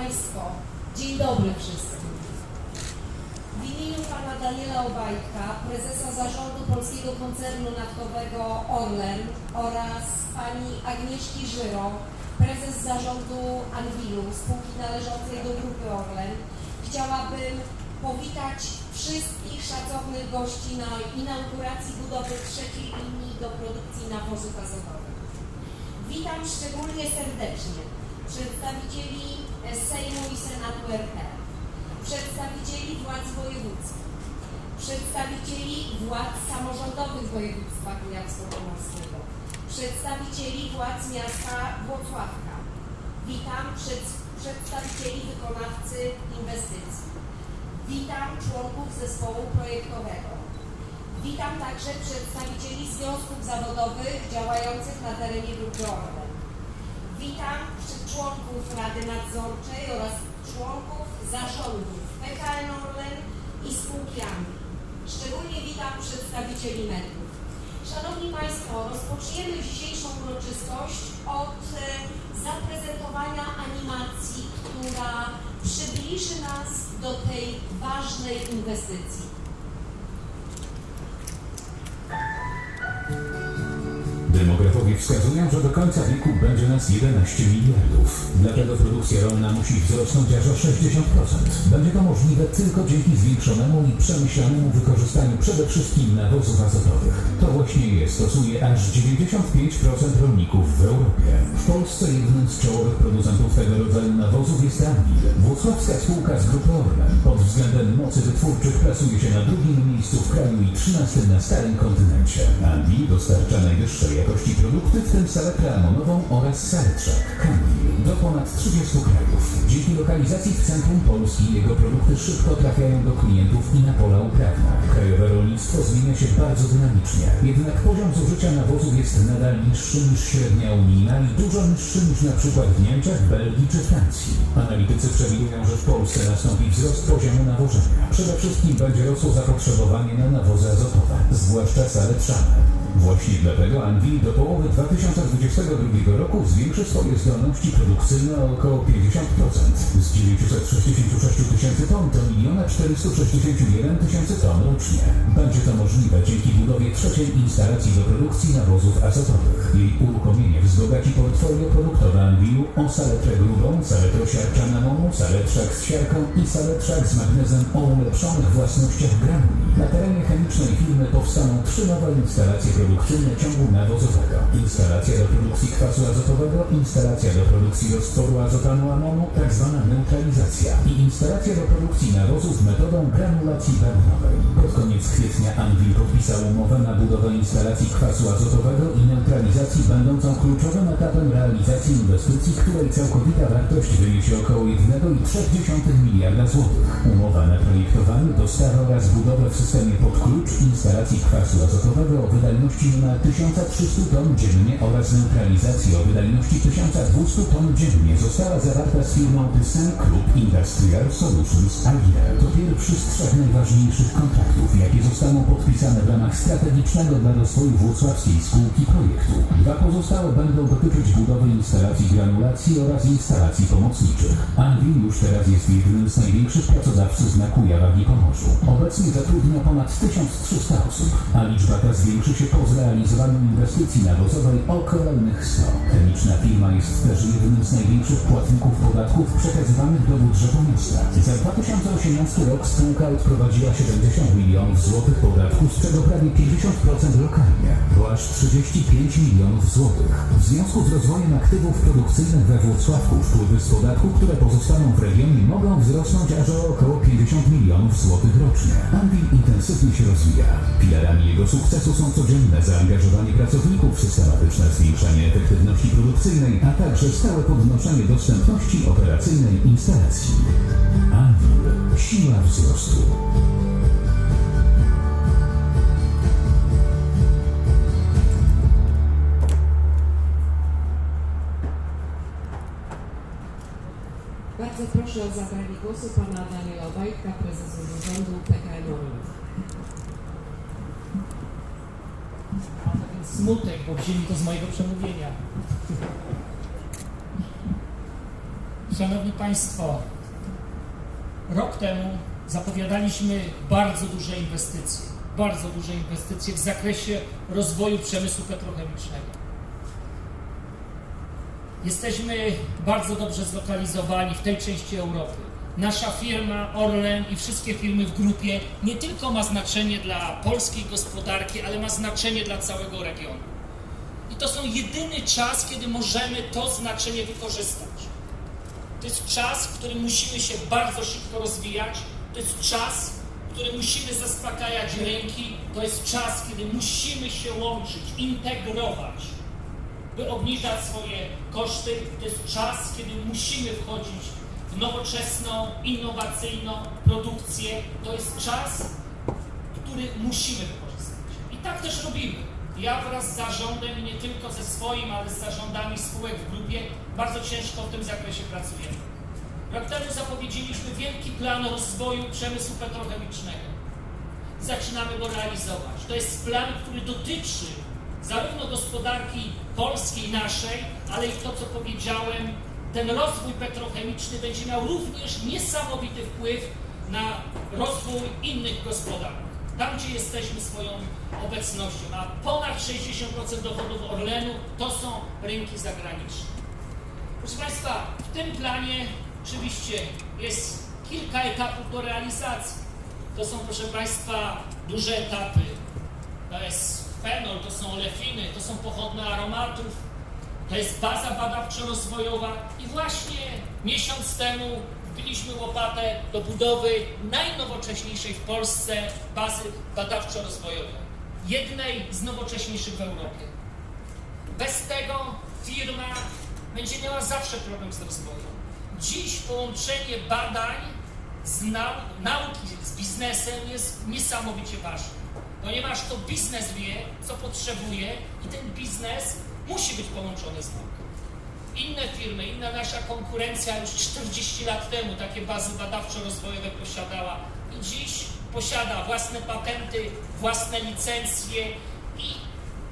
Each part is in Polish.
Państwo, dzień dobry wszystkim. W imieniu Pana Daniela Obajtka, prezesa zarządu Polskiego Koncernu Naftowego Orlen oraz Pani Agnieszki Żyro, prezes zarządu Anwilu, spółki należącej do grupy Orlen, chciałabym powitać wszystkich szacownych gości na inauguracji budowy trzeciej linii do produkcji nawozów azotowych. Witam szczególnie serdecznie przedstawicieli Sejmu i Senatu RP, przedstawicieli władz wojewódzkich, przedstawicieli władz samorządowych województwa kujawsko-pomorskiego, przedstawicieli władz miasta Włocławka. Witam przed, przedstawicieli wykonawcy inwestycji. Witam członków zespołu projektowego. Witam także przedstawicieli związków zawodowych działających na terenie Orlen. Witam członków Rady Nadzorczej oraz członków zarządów PKN Orlen i spółki AMI. Szczególnie witam przedstawicieli mediów. Szanowni Państwo, rozpoczniemy dzisiejszą uroczystość od e, zaprezentowania animacji, która przybliży nas do tej ważnej inwestycji. Demografowie wskazują, że do końca wieku będzie nas 11 miliardów. Dlatego produkcja rolna musi wzrosnąć aż o 60%. Będzie to możliwe tylko dzięki zwiększonemu i przemyślanemu wykorzystaniu przede wszystkim nawozów azotowych. To właśnie je stosuje aż 95% rolników w Europie. W Polsce jednym z czołowych producentów tego rodzaju nawozów jest Anwil, włocławska spółka z grupy Orlen. Pod względem mocy wytwórczych plasuje się na drugim miejscu w kraju i 13 na starym kontynencie. Anwil dostarcza najwyższej jakości produkty, w tym saletę amonową oraz saletrzak, Canvil, do ponad 30 krajów. Dzięki lokalizacji w centrum Polski jego produkty szybko trafiają do klientów i na pola uprawne. Krajowe rolnictwo zmienia się bardzo dynamicznie, jednak poziom zużycia nawozów jest nadal niższy niż średnia unijna i dużo niższy niż na przykład w Niemczech, Belgii czy Francji. Analitycy przewidują, że w Polsce nastąpi wzrost poziomu nawożenia. Przede wszystkim będzie rosło zapotrzebowanie na nawozy azotowe, zwłaszcza saletrzane. Właśnie dlatego Anvil do połowy 2022 roku zwiększy swoje zdolności produkcyjne o około 50%. Z 966 tysięcy ton do 1 461 tysięcy ton rocznie. Będzie to możliwe dzięki budowie trzeciej instalacji do produkcji nawozów azotowych. Jej uruchomienie wzbogaci portfolio produktowe Anvilu o saletrę grubą, saletrę siarczan amonu, saletrzak z siarką i saletrzak z magnezem o ulepszonych własnościach granuli. Na terenie chemicznej firmy powstaną trzy nowe instalacje produkcyjne ciągu nawozowego. Instalacja do produkcji kwasu azotowego, instalacja do produkcji roztworu azotanu amonu, tak zwana neutralizacja i instalacja do produkcji nawozów metodą granulacji bębnowej. Pod koniec kwietnia Anvil podpisał umowę na budowę instalacji kwasu azotowego i neutralizacji będącą kluczowym etapem realizacji inwestycji, której całkowita wartość wyniesie około 1,3 miliarda złotych. Umowa na projektowanie, dostawę oraz budowę w systemie pod klucz instalacji kwasu azotowego o wydajności na 1300 ton dziennie oraz neutralizacji o wydajności 1200 ton dziennie została zawarta z firmą Thyssen Group Industrial Solutions AG. To pierwszy z trzech najważniejszych kontraktów, jakie zostaną podpisane w ramach strategicznego dla rozwoju włocławskiej spółki projektu. Dwa pozostałe będą dotyczyć budowy instalacji granulacji oraz instalacji pomocniczych. Anvil już teraz jest jednym z największych pracodawców na Kujawa i Pomorzu. Obecnie zatrudnia ponad 1300 osób, a liczba ta zwiększy się po zrealizowaniu inwestycji nawozowej o kolejnych 100. Chemiczna firma jest też jednym z największych płatników podatków przekazywanych do budżetu miasta. Za 2018 rok spółka odprowadziła 70 milionów złotych podatku, z czego prawie 50% lokalnie, to aż 35 milionów złotych. W związku z rozwojem aktywów produkcyjnych we Włocławku wpływy z podatku, które pozostaną w regionie mogą wzrosnąć aż o około 50 milionów złotych rocznie. Anvil intensywnie się rozwija. Filarami jego sukcesu są codzienne zaangażowanie pracowników, systematyczne zwiększanie efektywności produkcyjnej, a także stałe podnoszenie dostępności operacyjnej instalacji. Anvil. Siła wzrostu. Bardzo proszę o zabranie głosu pana Daniela Obajtka, prezesa zarządu PKN Orlen. Smutek, bo wzięli to z mojego przemówienia. Szanowni Państwo, rok temu zapowiadaliśmy bardzo duże inwestycje, bardzo duże inwestycje w zakresie rozwoju przemysłu petrochemicznego. Jesteśmy bardzo dobrze zlokalizowani w tej części Europy. Nasza firma Orlen i wszystkie firmy w grupie nie tylko ma znaczenie dla polskiej gospodarki, ale ma znaczenie dla całego regionu. I to są jedyny czas, kiedy możemy to znaczenie wykorzystać. To jest czas, w którym musimy się bardzo szybko rozwijać. To jest czas, w którym musimy zaspokajać rynki. To jest czas, kiedy musimy się łączyć, integrować, by obniżać swoje koszty. To jest czas, kiedy musimy wchodzić w nowoczesną, innowacyjną produkcję. To jest czas, który musimy wykorzystać. I tak też robimy. Ja wraz z zarządem, i nie tylko ze swoim, ale z zarządami spółek w grupie, bardzo ciężko w tym zakresie pracujemy. Rok temu zapowiedzieliśmy wielki plan rozwoju przemysłu petrochemicznego. Zaczynamy go realizować. To jest plan, który dotyczy zarówno gospodarki polskiej naszej, ale i to, co powiedziałem, ten rozwój petrochemiczny będzie miał również niesamowity wpływ na rozwój innych gospodarek. Tam, gdzie jesteśmy swoją obecnością, a ponad 60% dochodów Orlenu to są rynki zagraniczne. Proszę Państwa, w tym planie oczywiście jest kilka etapów do realizacji. To są, proszę Państwa, duże etapy. To jest fenol, to są olefiny, to są pochodne aromatów, to jest baza badawczo-rozwojowa i właśnie miesiąc temu wbiliśmy łopatę do budowy najnowocześniejszej w Polsce bazy badawczo-rozwojowej. Jednej z nowocześniejszych w Europie. Bez tego firma będzie miała zawsze problem z rozwojem. Dziś połączenie badań z nau nauki z biznesem jest niesamowicie ważne, ponieważ to biznes wie, co potrzebuje i ten biznes musi być połączony z nauką. Inne firmy, inna nasza konkurencja już 40 lat temu takie bazy badawczo-rozwojowe posiadała i dziś posiada własne patenty, własne licencje i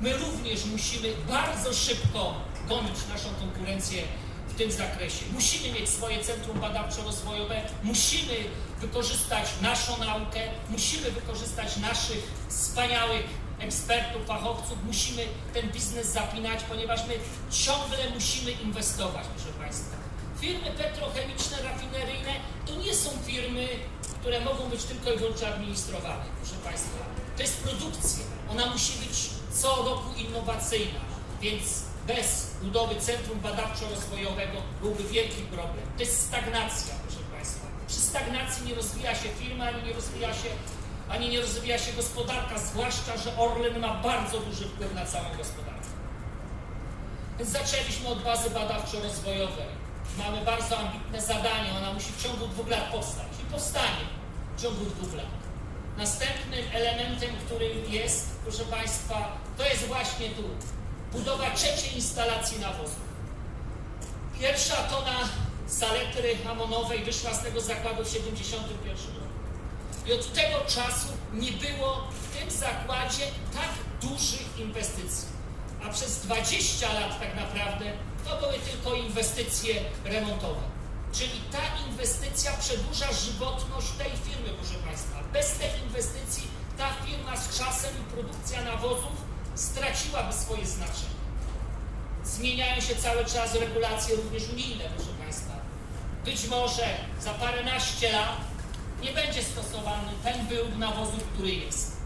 my również musimy bardzo szybko gonić naszą konkurencję w tym zakresie. Musimy mieć swoje centrum badawczo-rozwojowe, musimy wykorzystać naszą naukę, musimy wykorzystać naszych wspaniałych ekspertów, fachowców, musimy ten biznes zapinać, ponieważ my ciągle musimy inwestować, proszę Państwa. Firmy petrochemiczne, rafineryjne to nie są firmy, które mogą być tylko i wyłącznie administrowane, proszę Państwa. To jest produkcja. Ona musi być co roku innowacyjna, więc bez budowy centrum badawczo-rozwojowego byłby wielki problem. To jest stagnacja, proszę Państwa. Przy stagnacji nie rozwija się firma, ani nie rozwija się, ani nie rozwija się gospodarka, zwłaszcza, że Orlen ma bardzo duży wpływ na całą gospodarkę. Więc zaczęliśmy od bazy badawczo-rozwojowej. Mamy bardzo ambitne zadanie, ona musi w ciągu dwóch lat powstać i powstanie w ciągu dwóch lat. Następnym elementem, którym jest, proszę Państwa, to jest właśnie tu budowa trzeciej instalacji nawozów. Pierwsza tona saletry amonowej wyszła z tego zakładu w 1971 roku. I od tego czasu nie było w tym zakładzie tak dużych inwestycji. A przez 20 lat tak naprawdę to były tylko inwestycje remontowe. Czyli ta inwestycja przedłuża żywotność tej firmy, proszę Państwa. Bez tej inwestycji ta firma z czasem i produkcja nawozów straciłaby swoje znaczenie. Zmieniają się cały czas regulacje również unijne, proszę Państwa. Być może za paręnaście lat nie będzie stosowany ten wyrób nawozów, który jest.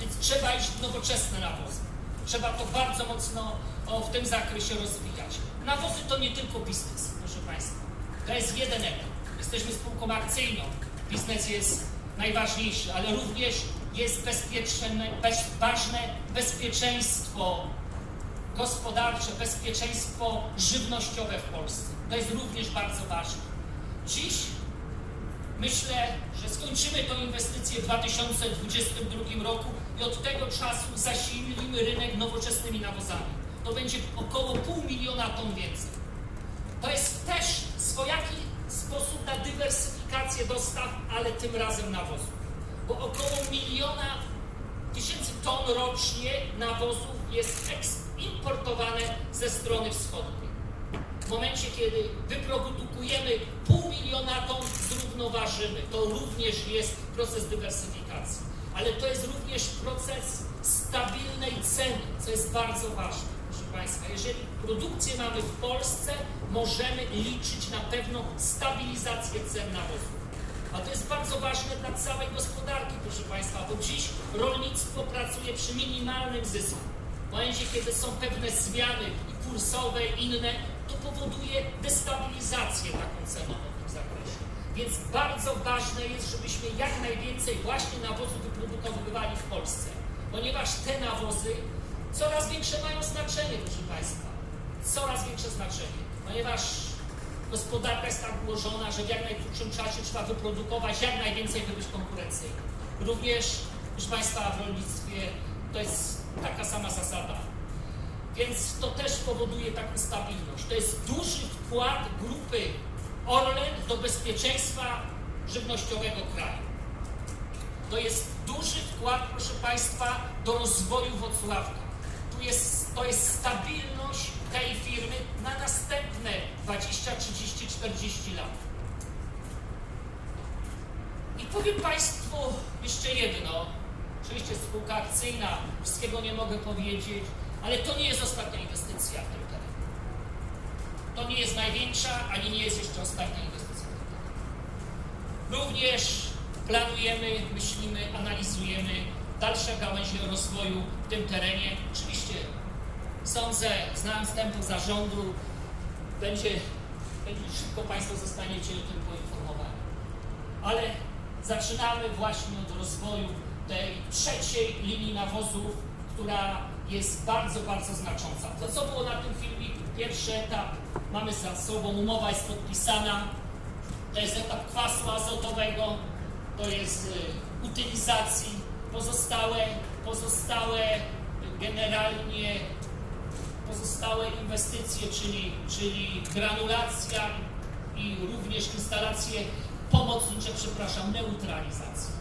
Więc trzeba iść w nowoczesne nawozy. Trzeba to bardzo mocno o, w tym zakresie rozwijać. Nawozy to nie tylko biznes, proszę Państwa. To jest jeden etap. Jesteśmy spółką akcyjną. Biznes jest najważniejszy, ale również jest bezpieczne, bez, ważne bezpieczeństwo gospodarcze, bezpieczeństwo żywnościowe w Polsce. To jest również bardzo ważne. Dziś myślę, że skończymy tę inwestycję w 2022 roku i od tego czasu zasilimy rynek nowoczesnymi nawozami. To będzie około pół miliona ton więcej. To jest też swojaki sposób na dywersyfikację dostaw, ale tym razem nawozów. Bo około miliona tysięcy ton rocznie nawozów jest importowane ze strony wschodniej. Momencie, kiedy wyprodukujemy pół miliona ton, zrównoważymy. To również jest proces dywersyfikacji. Ale to jest również proces stabilnej ceny, co jest bardzo ważne, proszę Państwa. Jeżeli produkcję mamy w Polsce, możemy liczyć na pewną stabilizację cen nawozów. A to jest bardzo ważne dla całej gospodarki, proszę Państwa, bo dziś rolnictwo pracuje przy minimalnym zysku. W momencie, kiedy są pewne zmiany i kursowe, inne, powoduje destabilizację taką cenową w tym zakresie. Więc bardzo ważne jest, żebyśmy jak najwięcej właśnie nawozów wyprodukowywali w Polsce, ponieważ te nawozy coraz większe mają znaczenie, proszę Państwa. Coraz większe znaczenie, ponieważ gospodarka jest tak ułożona, że w jak najkrótszym czasie trzeba wyprodukować jak najwięcej, by być konkurencyjnym. Również, proszę Państwa, w rolnictwie to jest taka sama zasada. Więc to też powoduje taką stabilność. To jest duży wkład grupy Orlen do bezpieczeństwa żywnościowego kraju. To jest duży wkład, proszę Państwa, do rozwoju Wrocławka. Tu jest, to jest stabilność tej firmy na następne 20, 30, 40 lat. I powiem Państwu jeszcze jedno. Oczywiście spółka akcyjna, wszystkiego nie mogę powiedzieć, ale to nie jest ostatnia inwestycja w tym terenie. To nie jest największa, ani nie jest jeszcze ostatnia inwestycja w tym terenie. Również planujemy, myślimy, analizujemy dalsze gałęzie rozwoju w tym terenie. Oczywiście sądzę, znając tempo zarządu, będzie, będzie szybko Państwo zostaniecie o tym poinformowani. Ale zaczynamy właśnie od rozwoju tej trzeciej linii nawozów, która jest bardzo, bardzo znacząca. To, co było na tym filmiku, pierwszy etap, mamy za sobą, umowa jest podpisana, to jest etap kwasu azotowego, to jest y, utylizacji, pozostałe, pozostałe generalnie pozostałe inwestycje, czyli, czyli granulacja i również instalacje pomocnicze, przepraszam, neutralizacji.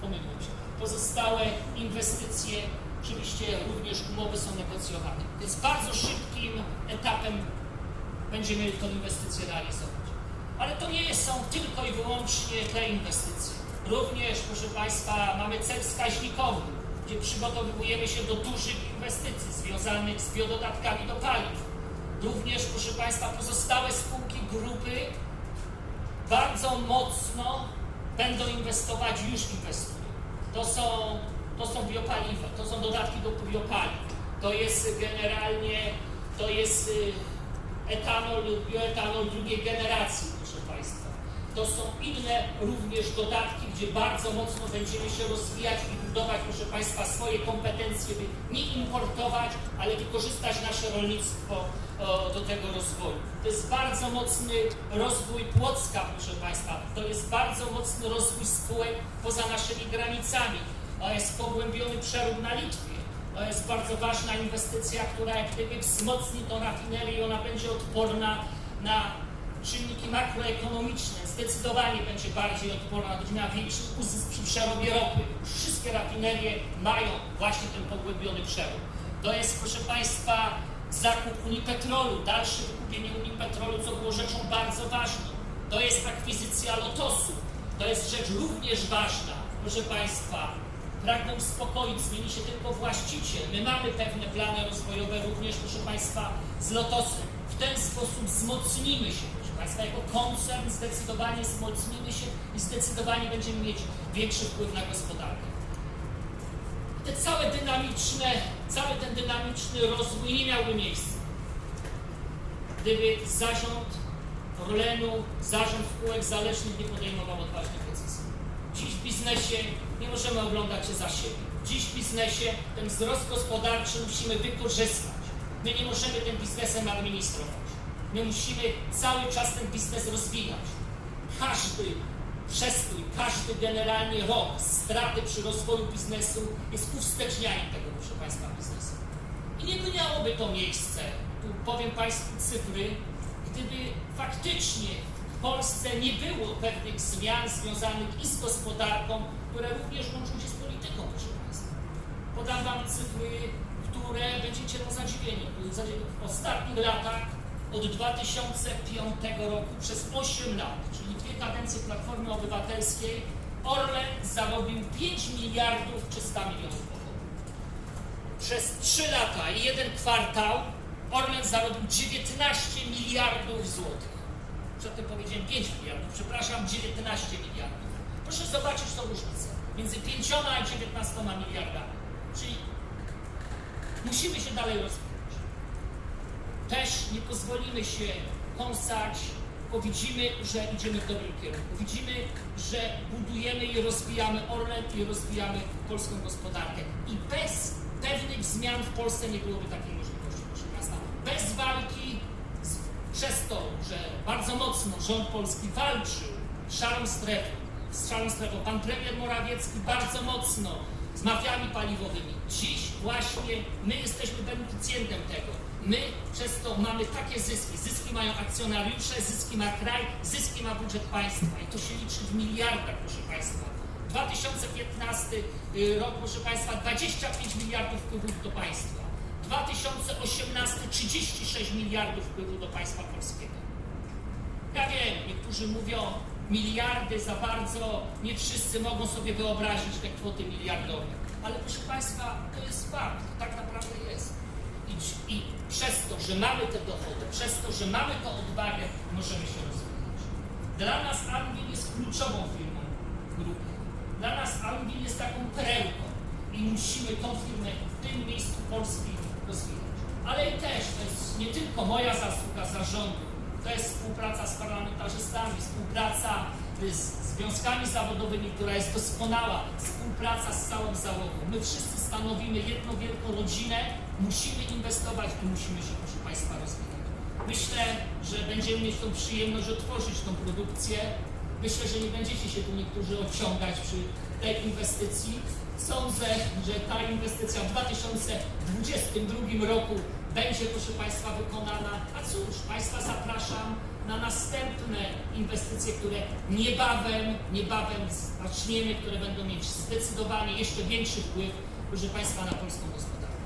Pomyliłem się. Pozostałe inwestycje, oczywiście również umowy są negocjowane. Więc bardzo szybkim etapem będziemy tę inwestycję realizować. Ale to nie są tylko i wyłącznie te inwestycje. Również, proszę Państwa, mamy cel wskaźnikowy, gdzie przygotowujemy się do dużych inwestycji związanych z biododatkami do paliw. Również, proszę Państwa, pozostałe spółki grupy bardzo mocno będą inwestować, już inwestują. To są, to są biopaliwa, to są dodatki do biopaliw. To jest generalnie, to jest y, etanol, bioetanol drugiej generacji, proszę Państwa. To są inne również dodatki, gdzie bardzo mocno będziemy się rozwijać i budować, proszę Państwa, swoje kompetencje, by nie importować, ale wykorzystać nasze rolnictwo do tego rozwoju. To jest bardzo mocny rozwój Płocka, proszę Państwa. To jest bardzo mocny rozwój spółek poza naszymi granicami. To jest pogłębiony przerób na Litwie. To jest bardzo ważna inwestycja, która jak gdyby wzmocni tą rafinerię i ona będzie odporna na czynniki makroekonomiczne. Zdecydowanie będzie bardziej odporna, miała większy uzysk przy przerobie ropy. Wszystkie rafinerie mają właśnie ten pogłębiony przerób. To jest, proszę Państwa, zakup Unipetrolu, dalsze wykupienie Unipetrolu, co było rzeczą bardzo ważną. To jest akwizycja Lotosu. To jest rzecz również ważna, proszę Państwa. Pragnę uspokoić, zmieni się tylko właściciel. My mamy pewne plany rozwojowe również, proszę Państwa, z Lotosem. W ten sposób wzmocnimy się, proszę Państwa, jako koncern zdecydowanie wzmocnimy się i zdecydowanie będziemy mieć większy wpływ na gospodarkę. Te całe dynamiczne, cały ten dynamiczny rozwój nie miałby miejsca, gdyby zarząd Orlenu, zarząd spółek zależnych nie podejmował odważnych decyzji. Dziś w biznesie nie możemy oglądać się za siebie. Dziś w biznesie ten wzrost gospodarczy musimy wykorzystać. My nie możemy tym biznesem administrować. My musimy cały czas ten biznes rozwijać. Każdy przestój, każdy generalnie rok straty przy rozwoju biznesu jest uwstecznianiem tego, proszę Państwa, biznesu. I nie miałoby to miejsce, tu powiem Państwu cyfry, gdyby faktycznie Polsce nie było pewnych zmian związanych i z gospodarką, które również łączą się z polityką, proszę Państwa. Podam Wam cyfry, które będziecie no zadziwieni. W ostatnich latach od 2005 roku przez 8 lat, czyli dwie kadencje Platformy Obywatelskiej, Orlen zarobił 5 miliardów 300 milionów. Przez 3 lata i jeden kwartał Orlen zarobił 19 miliardów złotych. Przedtem powiedziałem 5 miliardów, przepraszam, 19 miliardów. Proszę zobaczyć tą różnicę między 5 a 19 miliardami. Czyli musimy się dalej rozwijać. Też nie pozwolimy się kąsać, bo widzimy, że idziemy w dobrym kierunku. Widzimy, że budujemy i rozwijamy Orlen i rozwijamy polską gospodarkę. I bez pewnych zmian w Polsce nie byłoby takiej możliwości, proszę Państwa. Bez walki z, przez to, że bardzo mocno rząd polski walczył z szarą strefą, z szarą strefą. Pan premier Morawiecki bardzo mocno z mafiami paliwowymi. Dziś właśnie my jesteśmy beneficjentem tego. My przez to mamy takie zyski. Zyski mają akcjonariusze, zyski ma kraj, zyski ma budżet państwa. I to się liczy w miliardach, proszę Państwa. 2015 y, rok, proszę Państwa, 25 miliardów wpływów do państwa. 2018 36 miliardów wpływów do państwa polskiego. Ja wiem, niektórzy mówią miliardy za bardzo, nie wszyscy mogą sobie wyobrazić te kwoty miliardowe. Ale proszę Państwa, to jest fakt, tak naprawdę jest. I, I przez to, że mamy te dochody, przez to, że mamy tę odwagę, możemy się rozwijać. Dla nas Anwil jest kluczową firmą grupy. Dla nas Anwil jest taką perełką i musimy tą firmę w tym miejscu Polski Ale i też to jest nie tylko moja zasługa zarządu, to jest współpraca z parlamentarzystami, współpraca y, z związkami zawodowymi, która jest doskonała, współpraca z całą załogą. My wszyscy stanowimy jedną wielką rodzinę, musimy inwestować i musimy się, proszę Państwa, rozwijać. Myślę, że będziemy mieć tą przyjemność otworzyć tą produkcję. Myślę, że nie będziecie się tu niektórzy odciągać przy tej inwestycji. Sądzę, że ta inwestycja w 2022 roku będzie, proszę Państwa, wykonana. A cóż, Państwa zapraszam na następne inwestycje, które niebawem, niebawem zaczniemy, które będą mieć zdecydowanie jeszcze większy wpływ, proszę Państwa, na polską gospodarkę.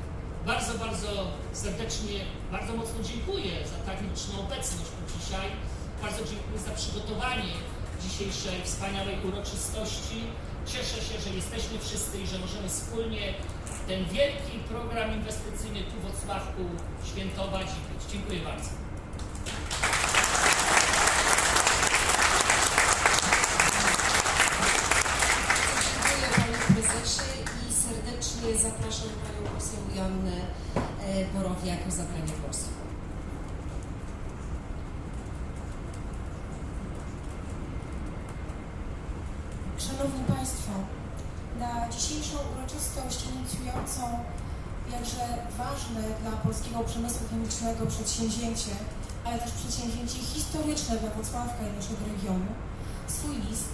Bardzo, bardzo serdecznie, bardzo mocno dziękuję za tak liczną obecność tu dzisiaj. Bardzo dziękuję za przygotowanie dzisiejszej wspaniałej uroczystości. Cieszę się, że jesteśmy wszyscy i że możemy wspólnie ten wielki program inwestycyjny tu w Wrocławku świętować i pić. Dziękuję bardzo. Dziękuję Panie Prezesie i serdecznie zapraszam Panią poseł Joannę e, Borowiak o zabranie głosu. Szanowni Państwo, na uroczystość inicjującą jakże ważne dla polskiego przemysłu chemicznego przedsięwzięcie, ale też przedsięwzięcie historyczne dla Wrocławka i naszego regionu, swój list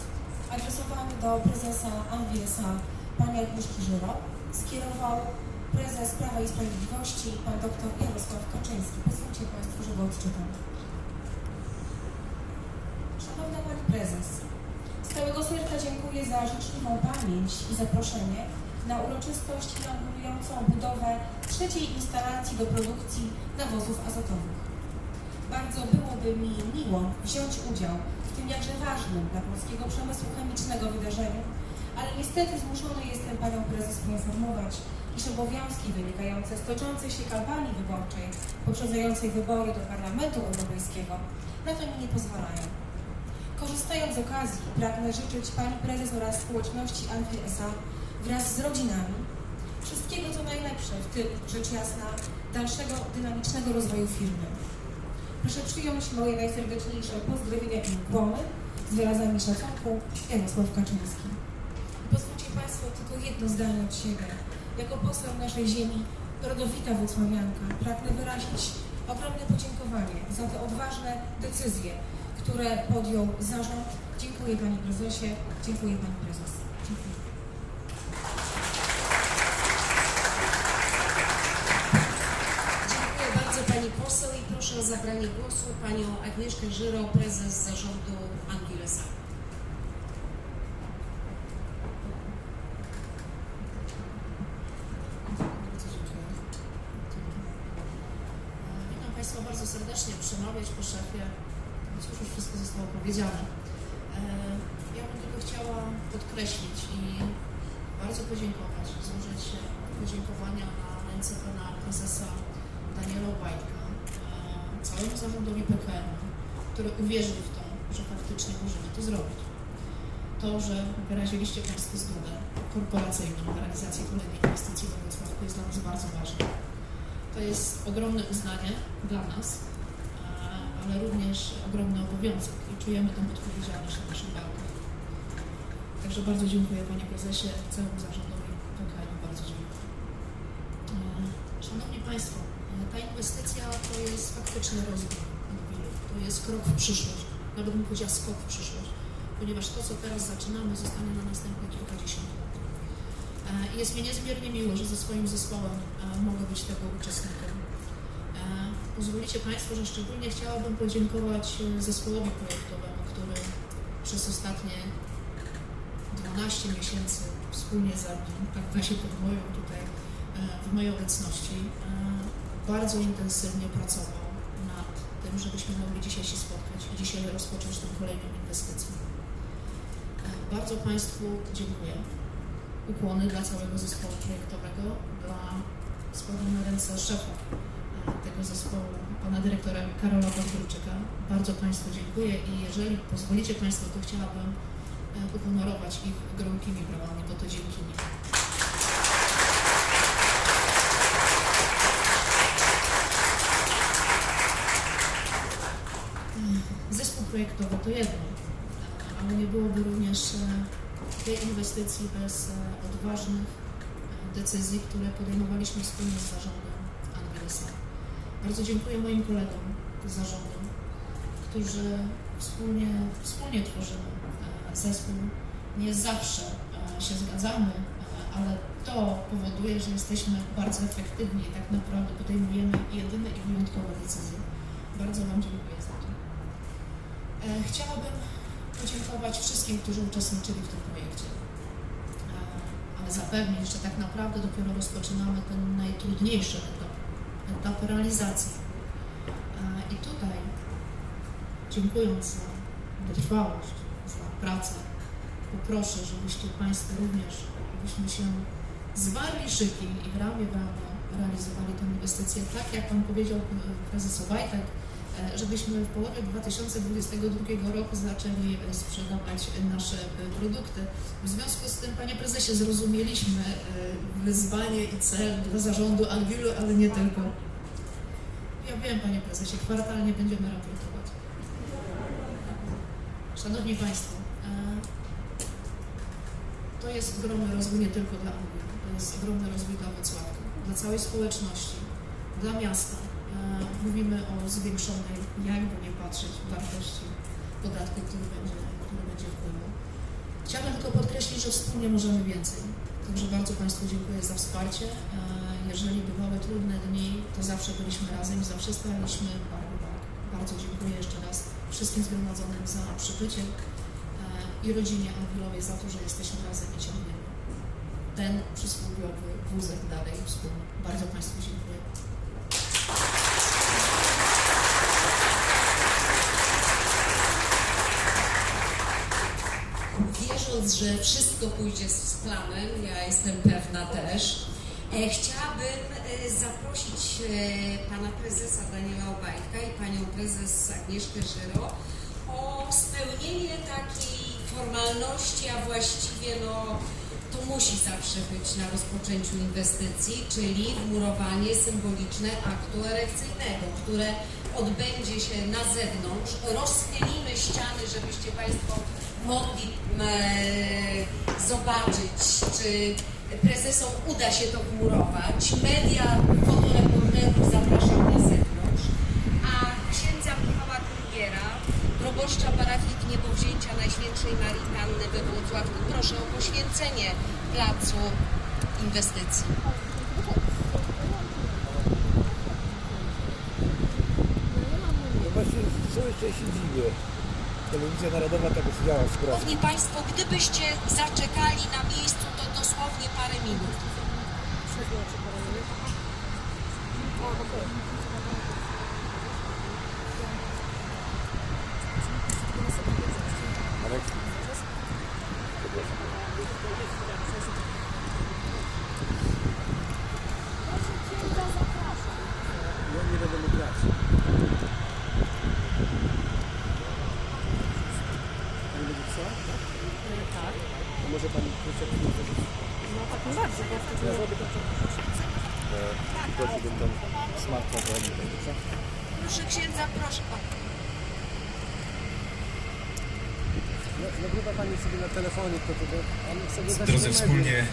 adresowany do prezesa Anwiesa, pani Agnieszki Żyro, skierował prezes Prawa i Sprawiedliwości, pan dr Jarosław Kaczyński. Pozwólcie Państwo, że go odczytam. Szanowna Pani Prezes, z całego serca dziękuję za życzliwą pamięć i zaproszenie na uroczystość inaugurującą budowę trzeciej instalacji do produkcji nawozów azotowych. Bardzo byłoby mi miło wziąć udział w tym jakże ważnym dla polskiego przemysłu chemicznego wydarzeniu, ale niestety zmuszony jestem Panią Prezes poinformować, iż obowiązki wynikające z toczącej się kampanii wyborczej poprzedzającej wybory do Parlamentu Europejskiego na to mi nie pozwalają. Korzystając z okazji, pragnę życzyć Pani Prezes oraz społeczności Anwil S.A. wraz z rodzinami wszystkiego co najlepsze, w tym, rzecz jasna, dalszego dynamicznego rozwoju firmy. Proszę przyjąć moje najserdeczniejsze pozdrowienia i ukłony z wyrazami szacunku Jarosław Kaczyński. Pozwólcie Państwo tylko jedno zdanie od siebie. Jako poseł naszej ziemi, rodowita włocławianka, pragnę wyrazić ogromne podziękowanie za te odważne decyzje, które podjął zarząd. Dziękuję Panie Prezesie, dziękuję Pani Prezes. Dziękuję. Dziękuję bardzo Pani poseł i proszę o zabranie głosu Panią Agnieszkę Żyro, prezes zarządu Anwilesa. Witam Państwa bardzo serdecznie przy małej szefie. Cóż, już wszystko zostało powiedziane. E, Ja bym tylko chciała podkreślić i bardzo podziękować, złożyć e, podziękowania na ręce pana prezesa Daniela Obajtka, e, całemu zarządowi PKM, który uwierzył w to, że faktycznie możemy to zrobić. To, że wyraziliście Państwo zgodę korporacyjną na realizację kolejnej inwestycji we Wrocławku jest dla nas bardzo ważne. To jest ogromne uznanie dla nas, ale również ogromny obowiązek i czujemy tę odpowiedzialność na naszych barkach. Także bardzo dziękuję Panie Prezesie, całemu zarządowi PKN, bardzo dziękuję. E, Szanowni Państwo, ta inwestycja to jest faktyczny rozwój jest krok w przyszłość, nawet bym powiedziała skok w przyszłość, ponieważ to, co teraz zaczynamy, zostanie na następne kilkadziesiąt lat. E, Jest mi niezmiernie miło, że ze swoim zespołem e, mogę być tego uczestnikiem. E, Pozwolicie Państwo, że szczególnie chciałabym podziękować zespołowi projektowemu, który przez ostatnie 12 miesięcy wspólnie tak się pod moją tutaj, w mojej obecności, bardzo intensywnie pracował tym, żebyśmy mogli dzisiaj się spotkać i dzisiaj rozpocząć tę kolejną inwestycję. E, Bardzo Państwu dziękuję. Ukłony dla całego zespołu projektowego, dla składam na ręce szefa e, tego zespołu, pana dyrektora Karola Wątruczyka. Bardzo Państwu dziękuję i jeżeli pozwolicie Państwo, to chciałabym e, uhonorować ich gromkimi brawami, bo to dzięki nim. Zespół projektowy to jedno, ale nie byłoby również e, tej inwestycji bez e, odważnych e, decyzji, które podejmowaliśmy wspólnie z zarządem Angelesa. Bardzo dziękuję moim kolegom z zarządu, którzy wspólnie, wspólnie tworzymy zespół. Nie zawsze się zgadzamy, ale to powoduje, że jesteśmy bardzo efektywni i tak naprawdę podejmujemy jedyne i wyjątkowe decyzje. Bardzo Wam dziękuję za to. E, Chciałabym podziękować wszystkim, którzy uczestniczyli w tym projekcie. E, Ale zapewnić, że tak naprawdę dopiero rozpoczynamy ten najtrudniejszy etap, etap realizacji. E, I tutaj, dziękując za wytrwałość, za pracę, poproszę, żebyście Państwo również, żebyśmy się zwarli szyki i w ramię w ramię realizowali tę inwestycję, tak jak Pan powiedział prezes Obajtek, żebyśmy w połowie 2022 roku zaczęli e, sprzedawać nasze e, produkty. W związku z tym, Panie Prezesie, zrozumieliśmy e, wyzwanie i cel dla zarządu Algilu, ale nie tylko. Ja wiem, Panie Prezesie, kwartalnie będziemy raportować. Szanowni Państwo, e, to jest ogromny rozwój nie tylko dla Algilu, to jest ogromny rozwój dla Wrocławka, dla całej społeczności, dla miasta. E, Mówimy o zwiększonej, jakby nie patrzeć, wartości podatku, który będzie, który będzie wpływał. Chciałabym tylko podkreślić, że wspólnie możemy więcej. Także bardzo Państwu dziękuję za wsparcie. E, Jeżeli bywały trudne dni, to zawsze byliśmy razem i zawsze bark. Bardzo dziękuję jeszcze raz wszystkim zgromadzonym za przybycie e, i rodzinie Anwilowej za to, że jesteśmy razem i ciągniemy ten przysłowiowy wózek dalej wspólnie. Bardzo Państwu dziękuję. Że wszystko pójdzie z z planem, ja jestem pewna też, e, chciałabym e, zaprosić e, pana prezesa Daniela Obajtka i panią prezes Agnieszkę Żyro o spełnienie takiej formalności, a właściwie no, to musi zawsze być na rozpoczęciu inwestycji, czyli wmurowanie symboliczne aktu erekcyjnego, które odbędzie się na zewnątrz. Rozchylimy ściany, żebyście Państwo mogli zobaczyć, czy prezesom uda się to wmurować. Media fotoreporterów zapraszam na zewnątrz. A księdza Michała Krugiera, proboszcza parafii Niebowzięcia Najświętszej Marii Panny we Wrocławku, proszę o poświęcenie placu inwestycji. No właśnie cały czas się dziwię. Telewizja Narodowa tak działa sprawę. Szanowni Państwo, gdybyście zaczekali na miejscu, to dosłownie parę minut. Ja zrobię to. Prosiłbym ten smartfon do mnie, co? Proszę księdza, proszę pana. No, Nagrywa Telefonie, to Drodzy, wspólnie.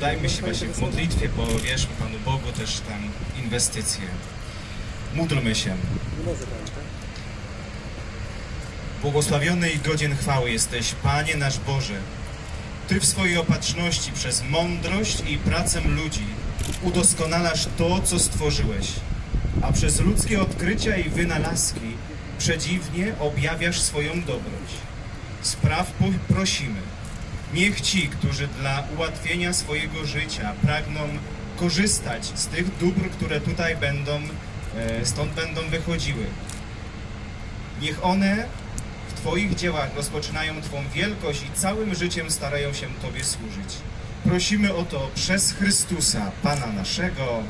Dajmy się właśnie w modlitwie, powierzmy Panu Bogu też tam inwestycje. Módlmy się. Tak? Błogosławiony i godzien chwały jesteś, Panie nasz Boże. Ty w swojej opatrzności przez mądrość i pracę ludzi udoskonalasz to, co stworzyłeś, a przez ludzkie odkrycia i wynalazki przedziwnie objawiasz swoją dobroć. Spraw prosimy. Niech ci, którzy dla ułatwienia swojego życia pragną korzystać z tych dóbr, które tutaj będą, e, stąd będą wychodziły, Niech one w Twoich dziełach rozpoczynają Twą wielkość i całym życiem starają się Tobie służyć. Prosimy o to przez Chrystusa, Pana naszego.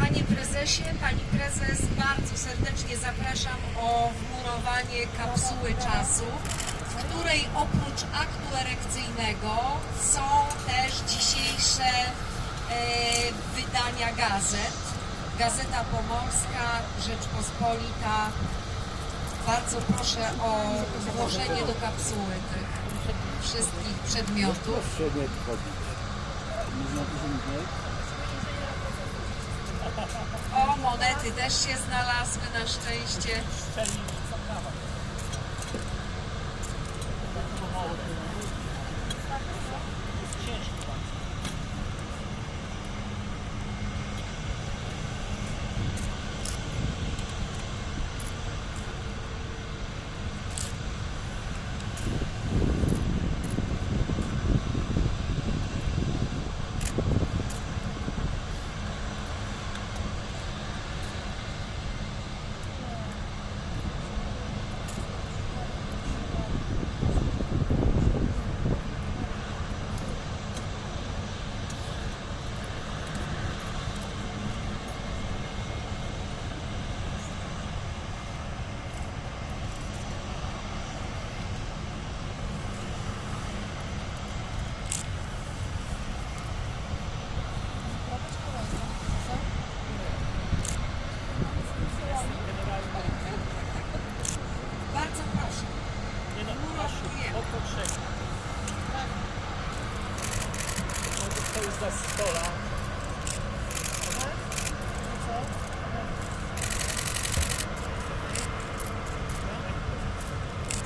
Panie prezesie, prezes, bardzo serdecznie zapraszam o wmurowanie kapsuły czasu, w której oprócz aktu erekcyjnego są też dzisiejsze e, wydania gazet. Gazeta Pomorska, Rzeczpospolita. Bardzo proszę o włożenie do kapsuły tych wszystkich przedmiotów. O, monety też się znalazły na szczęście. Bardzo proszę. Murowujemy. To jest za stola.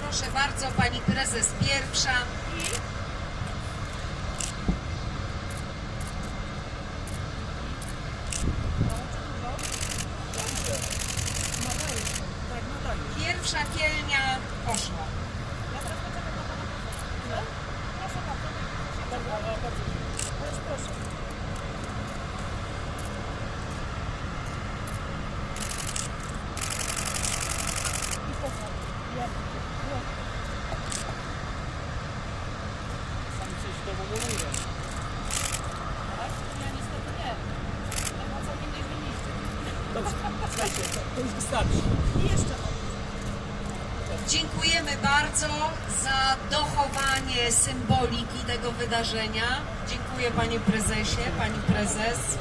Proszę bardzo, pani prezes pierwsza kielnia poszła. Sam coś w domu mówię. Dobrze, słuchajcie, to, to już wystarczy. Dziękujemy bardzo za dochowanie symboliki tego wydarzenia. Dziękuję panie prezesie, pani prezes.